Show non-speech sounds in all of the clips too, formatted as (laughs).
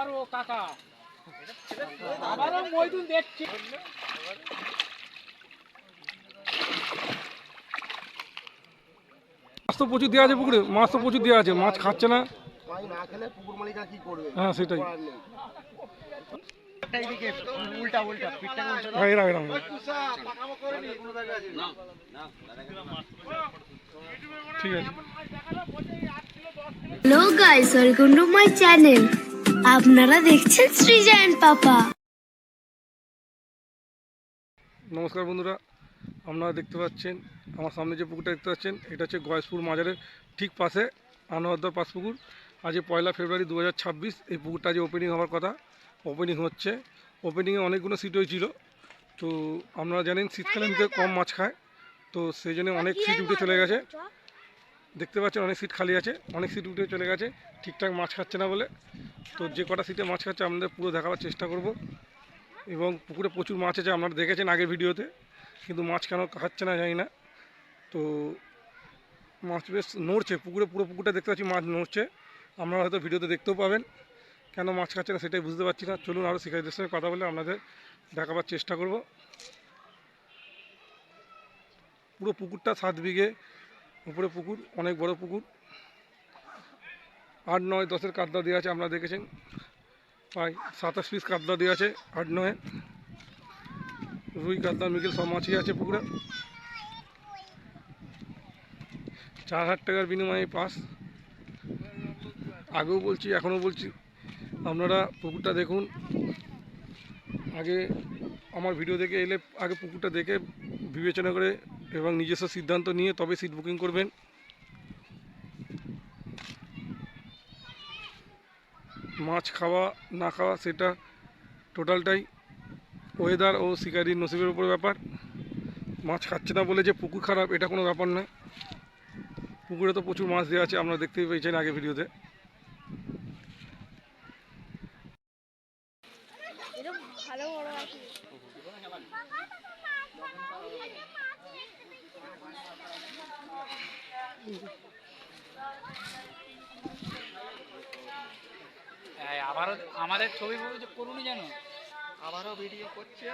আবারও কাকা। আবারও মইদুন দেখছি। মাছ তো প্রচুর দেওয়া আছে পুকুরে মাছ তো প্রচুর দেওয়া আছে মাছ খাচ্ছে না। মাছ না খেলে পুকুর মালিকরা কি করবে? হ্যাঁ সেটাই। উল্টা উল্টা পিঠটা ঠিক আছে। Hello guys welcome to my channel আপনারা দেখছেন সৃজন পাপা। নমস্কার বন্ধুরা আপনারা দেখতে পাচ্ছেন আমার সামনে যে পুকুরটা দেখতে পাচ্ছেন এটা হচ্ছে গয়েশপুর মাজারের ঠিক পাশে আনোয়ারদার পাশ পুকুর। আজ পয়লা ফেব্রুয়ারি দু হাজার ছাব্বিশ এই পুকুরটা আজ ওপেনিং হওয়ার কথা। ওপেনিং হচ্ছে। ওপেনিংয়ে অনেকগুলো সিট হয়েছিল। তো আপনারা জানেন শীতকালে এমনিতে কম মাছ খায়। তো সেই জন্য অনেক সিট উঠে চলে গেছে। দেখতে পাচ্ছেন অনেক সিট খালি আছে। অনেক সিট উঠে চলে গেছে। ঠিকঠাক মাছ খাচ্ছে না বলে। তো যে কটা সিটে মাছ খাচ্ছে আপনাদের পুরো দেখাবার চেষ্টা করব। এবং পুকুরে প্রচুর মাছ আছে, আপনারা দেখেছেন আগের ভিডিওতে। কিন্তু মাছ কেন খাচ্ছে না জানি না। তো মাছ বেশ নড়ছে, পুকুরে পুরো পুকুরটা দেখতে পাচ্ছি মাছ নড়ছে। আপনারা হয়তো ভিডিওতে দেখতেও পাবেন। কেন মাছ খাচ্ছে না সেটাই বুঝতে পারছি না। চলুন আরও শিকারীদের সঙ্গে কথা বলে আপনাদের দেখাবার চেষ্টা করব। পুরো পুকুরটা সাত বিঘে, উপরে পুকুর, অনেক বড় পুকুর। আট নয় দশের কাদা দেওয়া আছে, আপনারা দেখেছেন? প্রায় সাতাশ পিস কাতলা দেওয়া আছে আট নয়। রুই কাতলা মিগেল সব মাছই আছে পুকুরে। চার হাজার টাকার বিনিময়ে পাস। আগেও বলছি, এখনও বলছি। আপনারা পুকুরটা দেখুন। আগে আমার ভিডিও দেখে এলে আগে পুকুরটা দেখে বিবেচনা করে এবং নিজস্ব সিদ্ধান্ত নিয়ে তবে সিট বুকিং করবেন। মাছ খাওয়া, না খাওয়া, সেটা টোটালটাই ওয়েদার ও শিকারির নসিবের উপর ব্যাপার। মাছ খাচ্ছে না বলে যে পুকুর খারাপ, এটা কোনো ব্যাপার নয়। পুকুরে তো প্রচুর মাছ দেওয়া আছে আমরা দেখতেই পেয়েছেন আগে ভিডিওতে। বড় (laughs) আছে আবারও আমাদের ছবি ফবি যে করুনি জানো আবারও ভিডিও করছে।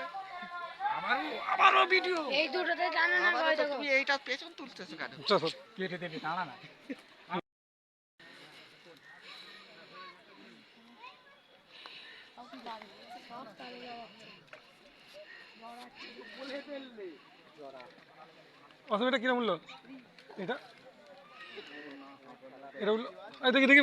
আবারও আবারও ভিডিও এই দুটোতে জানো না ভয় দেখো তুমি এইটা পেছন তুলতেছো কেন? কেটে দেবে দাঁড়া না। অসুবিধা কিরম বলল এটা এটা বলল এই দেখি দেখি।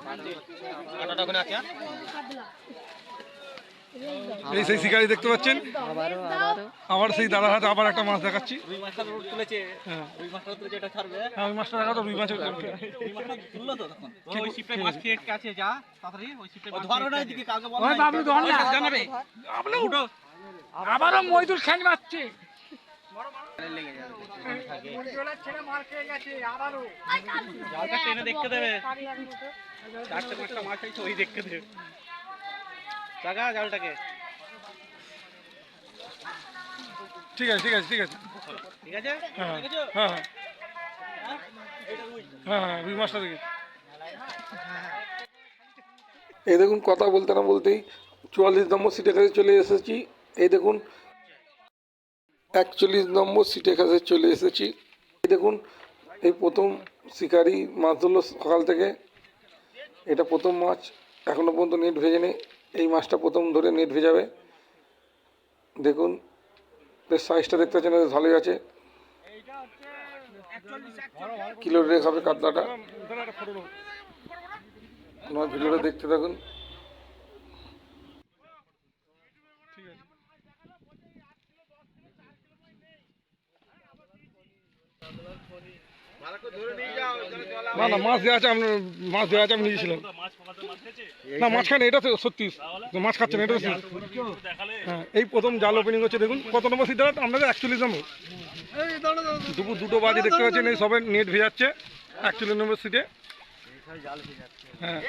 এই সেই শিকারি দেখতে পাচ্ছেন? আবার সেই দাদার হাতে আবার একটা মাছ দেখাচ্ছি। হ্যাঁ। হ্যাঁ ওই মাছটা দেখা তো রুই মাছের। খেয়ে খেয়ে। আবারও মইদুর খেল মারছে দেখতে দেবে। চারটে পাঁচটা মাছ আছে ওই দেখতে দেবে। জাগা জালটাকে। ঠিক আছে ঠিক আছে ঠিক আছে। ঠিক আছে? হ্যাঁ হ্যাঁ হ্যাঁ। হ্যাঁ হ্যাঁ রুই মাছটা দেখি। এই দেখুন কথা বলতে না বলতেই চুয়াল্লিশ নম্বর সিটের কাছে চলে এসেছি। এই দেখুন একচল্লিশ নম্বর সিটের কাছে চলে এসেছি। দেখুন, এই প্রথম শিকারি মাছ ধরলো সকাল থেকে। এটা প্রথম মাছ এখনও পর্যন্ত নেট ভেজে নেই। এই মাছটা প্রথম ধরে নেট ভেজাবে দেখুন, বেশ সাইজটা দেখতে পাচ্ছেন ভালোই আছে। কিলো রেক হবে কাতলাটা। ভিডিওটা দেখতে থাকুন। না না, মাছ দেওয়া আছে আপনার মাছ দেওয়া আছে, আমি নিয়েছিলাম না মাছ খায় না এটা সত্যি মাছ খাচ্ছে না, এটা হ্যাঁ এই প্রথম জাল ওপেনিং হচ্ছে, দেখুন, কত নম্বর সিট আপনাদের একচল্লিশ নম্বর। দুপুর দুটো বাজে, দেখতে পাচ্ছেন, এই সবাই নেট ভেজাচ্ছে, একচল্লিশ নম্বর সিটে হ্যাঁ।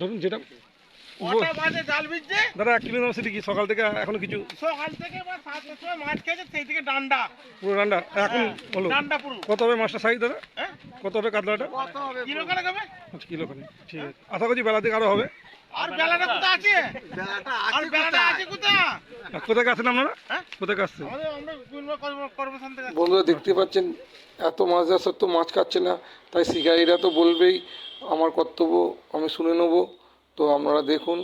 ধরুন, যেটা কটা বাজে জাল ভিজছে দাদা সিটে কি? সকাল থেকে এখনও কিছু? সকাল থেকে মাছ খেয়েছে সেই থেকে ডান্ডা। পুরো এখন ডান্ডা পুরো। কত হবে মাছটা সাইজ দাদা? হ্যাঁ? কত হবে কাতলাটা? কিলো করে দেবে আচ্ছা কিলো ঠিক আছে। আশা করছি বেলা থেকে আরও হবে। আর বেলাটা কোথা আছে? আর বেলাটা আছে কোথা কোথায় আপনারা হ্যাঁ? কোথায় আসছেন বন্ধুরা দেখতে পাচ্ছেন এত মাছ দেওয়া সত্ত্বেও মাছ খাচ্ছে না। তাই শিকারীরা তো বলবেই আমার কর্তব্য আমি শুনে নেব। তো আপনারা দেখুন,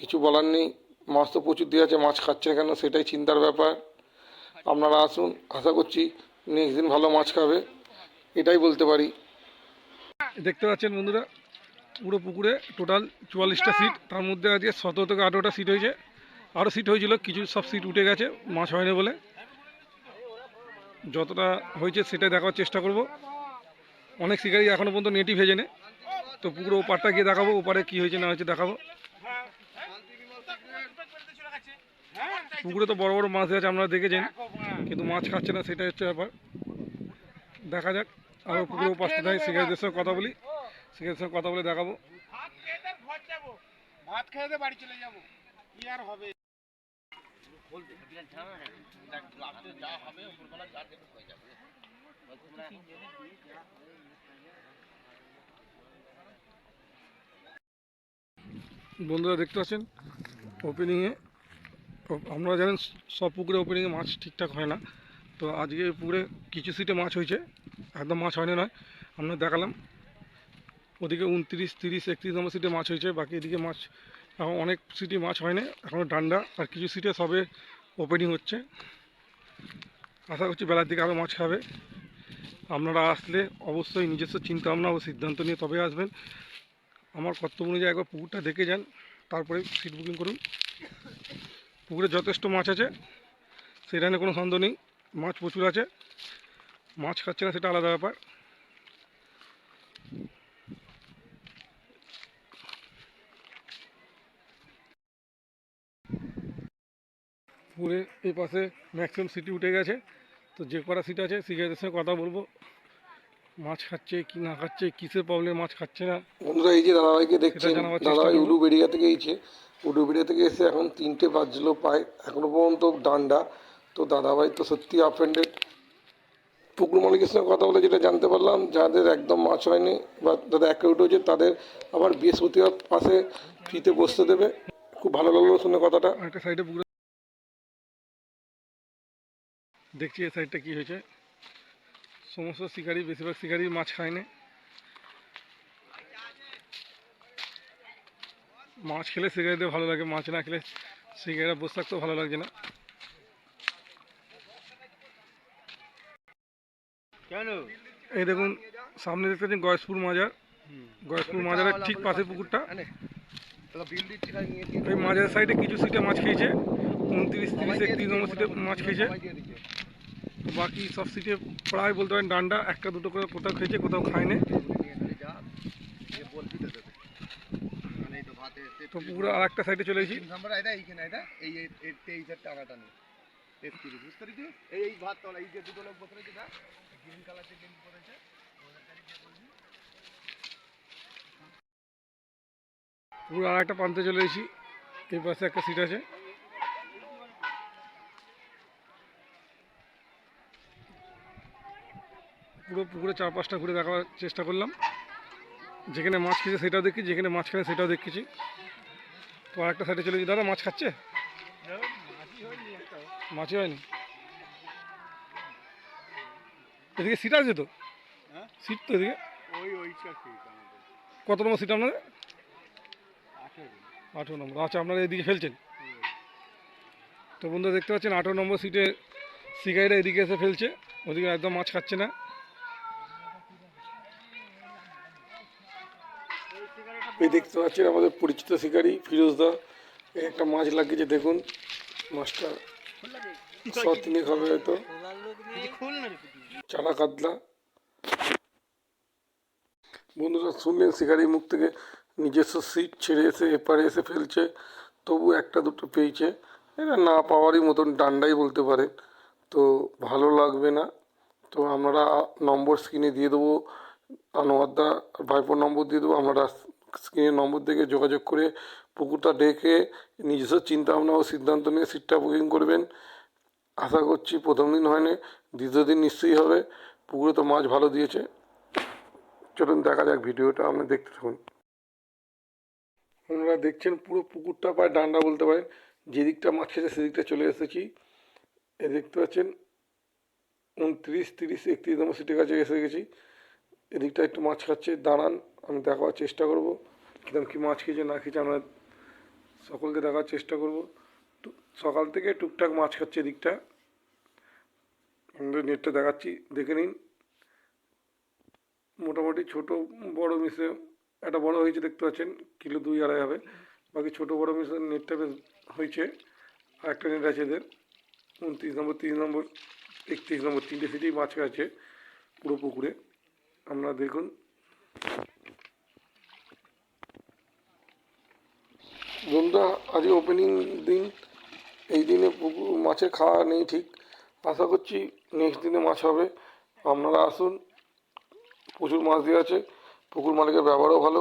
কিছু বলার নেই। মাছ তো প্রচুর দেওয়া আছে, মাছ খাচ্ছে কেন? সেটাই চিন্তার ব্যাপার। আপনারা আসুন, আশা করছি নেক্সট দিন ভালো মাছ খাবে। এটাই বলতে পারি। দেখতে পাচ্ছেন বন্ধুরা, পুরো পুকুরে টোটাল চুয়াল্লিশটা সিট তার মধ্যে আজকে সতেরো থেকে আঠেরোটা সিট হয়েছে। আরও সিট হয়েছিল, কিছু সব সিট উঠে গেছে, মাছ হয়নি বলে। যতটা হয়েছে সেটাই দেখার চেষ্টা করব। অনেক শিকারি এখনও পর্যন্ত নেটি ভেজে নে। তো পুকুরে ওপারটা গিয়ে দেখাবো, ওপারে কী হয়েছে না হয়েছে দেখাবো। পুকুরে তো বড় বড় মাছ আছে, আপনারা দেখেছেন। কিন্তু মাছ খাচ্ছে না, সেটাই হচ্ছে ব্যাপার। দেখা যাক আরও পুকুরে ওপাশ থেকে শিকারিদের সঙ্গে কথা বলি। শিকারিদের সঙ্গে কথা বলে দেখাবো। ভাত খেয়ে যাব বাড়ি চলে যাব কি আর হবে বন্ধুরা দেখতে পাচ্ছেন? ওপেনিংয়ে আপনারা জানেন সব পুকুরে ওপেনিংয়ে মাছ ঠিকঠাক হয় না। তো আজকে পুকুরে কিছু সিটে মাছ হয়েছে। একদম মাছ হয়নি নয়। আমরা দেখালাম। ওদিকে উনত্রিশ, তিরিশ, একত্রিশ নম্বর সিটে মাছ হয়েছে। বাকি এদিকে মাছ, এখন অনেক সিটে মাছ হয়নি। এখনও ডান্ডা আর কিছু সিটে সবে ওপেনিং হচ্ছে। আশা করছি বেলার দিকে আরও মাছ খাবে। আপনারা আসলে অবশ্যই নিজস্ব চিন্তা ভাবনা ও সিদ্ধান্ত নিয়ে তবে আসবেন। আমার কর্তব্য অনুযায়ী একবার পুকুরটা দেখে যান, তারপরে সিট বুকিং করুন। পুকুরে যথেষ্ট মাছ আছে, সেটা নিয়ে কোনো সন্দেহ নেই, মাছ প্রচুর আছে, মাছ খাচ্ছে না সেটা আলাদা ব্যাপার। পুকুরে এই পাশে ম্যাক্সিমাম সিটি উঠে গেছে, তো যে কটা সিট আছে সিগারেটের সঙ্গে কথা বলব। মাছ খাচ্ছে কি না খাচ্ছে কিসের প্রবলেম মাছ খাচ্ছে না। বন্ধুরা এই যে দাদাভাইকে দেখছেন দাদাভাই। উলুবেড়িয়া থেকে এইছে উলুবেড়িয়া থেকে এসে এখন তিনটে বাজলো পায় এখনও পর্যন্ত ডান্ডা। তো দাদাভাই তো সত্যি অফেন্ডেড পুকুর মালিকের সঙ্গে কথা বলে যেটা জানতে পারলাম যাদের একদম মাছ হয়নি বা যাদের অ্যাকাউন্ট হয়েছে তাদের আবার বৃহস্পতিবার পাশে ফ্রিতে বসতে দেবে। খুব ভালো লাগল শুনে কথাটা। একটা সাইডে পুকুরে দেখছি এই সাইডটা কি হয়েছে। সমস্ত শিকারি বেশিরভাগ শিকারি মাছ খায় না মাছ খেলে শিকারিদের ভালো লাগে মাছ না খেলে শিকারিরা বসে থাকতেও ভালো লাগছে না। কেন? এই দেখুন সামনে দেখতে পাচ্ছেন গয়েশপুর মাজার। গয়েশপুর মাজারের ঠিক পাশে পুকুরটা। এই মাজারের সাইডে কিছু সিটে মাছ খেয়েছে। উনত্রিশ তিরিশ একত্রিশ নম্বর সিটে মাছ খেয়েছে। তো বাকি সব সিটে প্রায় বলতে পারেন ডান্ডা, একটা দুটো করে কোথাও খেয়েছে, কোথাও খায়নি। তো পুরো আর একটা সাইডে চলে এসেছি। এই ভাত তলা এই যে দুটো লোক গ্রিন কালার পুরো আর একটা প্রান্তে চলে এসেছি। এই পাশে একটা সিট আছে। পুরো পুকুরে চার পাঁচটা ঘুরে দেখার চেষ্টা করলাম। যেখানে মাছ খেয়েছে সেটাও দেখি যেখানে মাছ খেলে সেটাও দেখেছি। তো আর একটা সাইডে চলে গেছি দাদা মাছ খাচ্ছে? মাছই হয়নি। এদিকে সিট আছে তো? সিট তো এদিকে। কত নম্বর সিট আপনাদের? আঠেরো নম্বর। আচ্ছা আপনারা এদিকে ফেলছেন। তো বন্ধুরা দেখতে পাচ্ছেন আঠেরো নম্বর সিটে শিকারিরা এদিকে এসে ফেলছে। ওদিকে একদম মাছ খাচ্ছে না। এই দেখতে পাচ্ছেন আমাদের পরিচিত শিকারী ফিরোজ দা। এই একটা মাছ লাগিয়েছে, দেখুন। মাছটা শ হবে হয়তো। চারা কাতলা। বন্ধুরা শুনলেন শিকারির মুখ থেকে নিজস্ব সিট ছেড়ে এসে এপারে এসে ফেলছে, তবু একটা দুটো পেয়েছে। এটা না পাওয়ারই মতন ডান্ডাই বলতে পারেন। তো ভালো লাগবে না। তো আমরা নম্বর স্ক্রিনে দিয়ে দেবো। আনোয়ারদা ভাইপোর নম্বর দিয়ে দেবো। আপনারা স্ক্রিনের নম্বর থেকে যোগাযোগ করে পুকুরটা ডেকে নিজস্ব চিন্তা ভাবনা ও সিদ্ধান্ত নিয়ে সিটটা বুকিং করবেন। আশা করছি প্রথম দিন হয়নি, দ্বিতীয় দিন নিশ্চয়ই হবে। পুকুরে তো মাছ ভালো দিয়েছে। চলুন দেখা যাক ভিডিওটা, আপনি দেখতে থাকুন। আপনারা দেখছেন পুরো পুকুরটা, প্রায় ডান্ডা বলতে পারেন। যেদিকটা মাছ খেয়েছে সেদিকটা চলে এসেছি। এ দেখতে পাচ্ছেন, উনত্রিশ, তিরিশ, একত্রিশ নম্বর সিটের কাছে এসে গেছি। এদিকটা একটু মাছ খাচ্ছে, দাঁড়ান, আমি দেখাবার চেষ্টা করব। কীরকম কী মাছ খেয়েছে, না খেয়েছে, আমরা সকলকে দেখার চেষ্টা করব। সকাল থেকে টুকটাক মাছ খাচ্ছে এদিকটা। আমাদের নেটটা দেখাচ্ছি, দেখে নিন। মোটামুটি ছোট বড় মিশে একটা বড় হয়েছে, দেখতে পাচ্ছেন, কিলো দুই আড়াই হবে। বাকি ছোট বড় মিশে নেটটা বেশ হয়েছে। আর একটা নেট আছে এদের, উনত্রিশ নম্বর, তিরিশ নম্বর, একত্রিশ নম্বর, তিনটে সিটেই মাছ আছে পুরো পুকুরে। আপনারা দেখুন। বন্ধুরা, আজকে ওপেনিং দিন। এই দিনে পুকুর, মাছের খাওয়া নেই ঠিক। আশা করছি নেক্সট দিনে মাছ হবে। আপনারা আসুন। প্রচুর মাছ দিয়ে আছে। পুকুর মালিকের ব্যবহারও ভালো।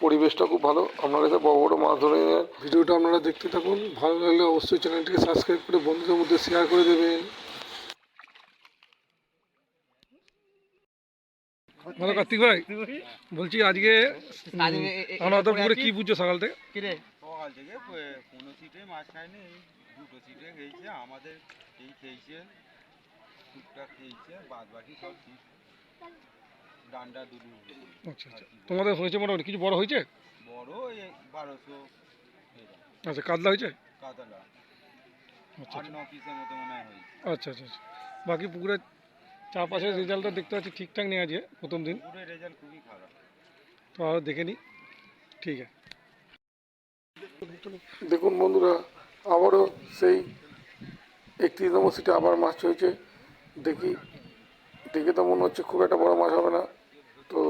পরিবেশটা খুব ভালো। আপনারা এসে বড় বড় মাছ ধরে ভিডিওটা আপনারা দেখতে থাকুন। ভালো লাগলে অবশ্যই চ্যানেলটিকে সাবস্ক্রাইব করে বন্ধুদের মধ্যে শেয়ার করে দেবেন। ভালো কার্তিক ভাই বলছি আজকে আমরা কি? বুঝছ সকাল থেকে? কিরে সকাল থেকে কোনো সিটে মাছ খায়নি দুটো সিটে খেয়েছে আমাদের এই খেয়েছে টুকটাক খেয়েছে বাদ বাকি সব সিট। ডান্ডা দুলু আচ্ছা আচ্ছা। তোমাদের হয়েছে মোটামুটি? কিছু বড় হয়েছে? বড় বারোশো আচ্ছা কাতলা হয়েছে? কাতলা। আচ্ছা ন পিসের মতো মনে হয় আচ্ছা আচ্ছা আচ্ছা। বাকি পুকুরের চারপাশের রেজাল্টটা দেখতে পাচ্ছি ঠিকঠাক নেই আজকে প্রথম দিন। রেজাল্ট তো আরও দেখে নিই ঠিক আছে। দেখুন বন্ধুরা আবারও সেই একত্রিশ নম্বর সিটে আবার মাছ হয়েছে। দেখি দেখে তো মনে হচ্ছে খুব একটা বড় মাছ হবে না। তো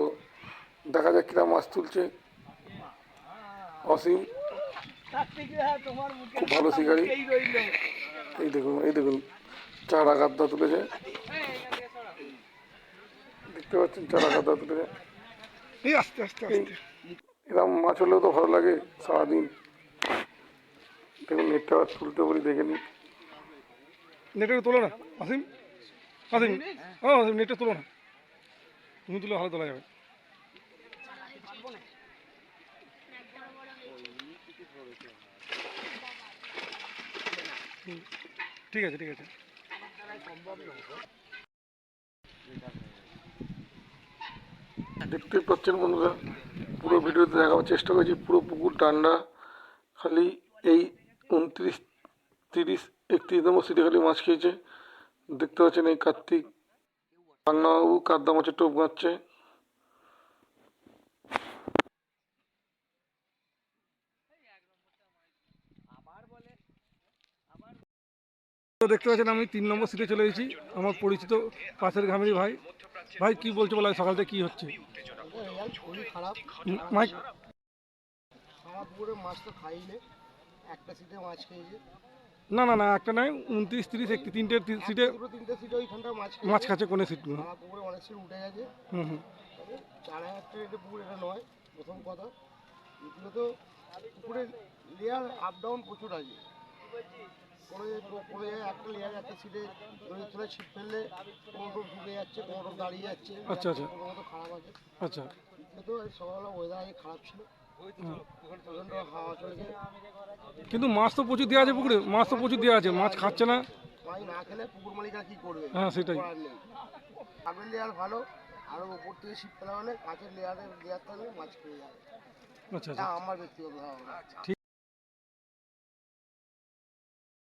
দেখা যাক কিরা মাছ তুলছে। অসীম খুব ভালো শিকারি। এই দেখুন এই দেখুন চার গাদ্দা তুলেছে। দেখতে পাচ্ছেন চারা তুলেছে এই আস্তে আস্তে আস্তে। এরকম মাছ হলেও তো ভালো লাগে সারাদিন। দেখুন নেটটা আবার তুলতে বলি দেখে নিই। নেটটা তোলো না আসিম। আসিম। ও আসিম নেটটা তোলো না। তুমি তুলে ভালো তোলা যাবে। ঠিক আছে ঠিক আছে। দেখতেই পাচ্ছেন বন্ধুরা, পুরো ভিডিওতে দেখাবার চেষ্টা করেছি, পুরো পুকুর ডান্ডা খালি এই উনত্রিশ, তিরিশ একত্রিশ নম্বর সিটে খালি মাছ খেয়েছে। দেখতে পাচ্ছেন এই কার্তিক বাংলাবাবু কাদ্দা মাছের টোপ গাচ্ছে। দেখতে পাচ্ছেন আমি তিন নম্বর সিটে চলে এসেছি, আমার পরিচিত পাশের ঘামেরি ভাই। ভাই কি বলছো বলা সকাল থেকে কি হচ্ছে? সারা পুকুরে মাছ তো খাইলে একটা সিটে মাছ খেয়েছে। না না না একটা নয় উনত্রিশ তিরিশ একটি তিনটে সিটে তিনটে সিটে ওইখানটা মাছ মাছ খাচ্ছে কোনে সিটগুলো? সারা পুকুরে অনেক সিট উঠে গেছে। হুম হুম। তবে চার হাজার টাকা পুকুর এটা নয় প্রথম কথা। দ্বিতীয়ত পুকুরে লেয়ার আপ ডাউন প্রচুর আছে। কোনো কোনো জায়গায় একটা লেয়ার একটা সিটে নদীর তলায় ছিট ফেললে কোনোটো ঢুকে যাচ্ছে কোনোটো দাঁড়িয়ে যাচ্ছে। আচ্ছা, আচ্ছা। কোনো মতো খারাপ আছে। আচ্ছা। দ্বিতীয়ত সকালবেলা ওয়েদার আগে খারাপ ছিল। প্রচণ্ড হাওয়া চলেছে কিন্তু মাছ তো প্রচুর দেওয়া আছে পুকুরে মাছ তো প্রচুর দেওয়া আছে মাছ খাচ্ছে না। মাছ না খেলে পুকুর মালিকরা কি করবে? হ্যাঁ সেটাই। করার লেয়ার ভালো আর উপর থেকে শীত ফেলা হলে কাঁচের লেয়ারে লেয়ার থাকলে মাছ খেয়ে যাবে। আচ্ছা আচ্ছা। আমার ব্যক্তিগত ধারণা।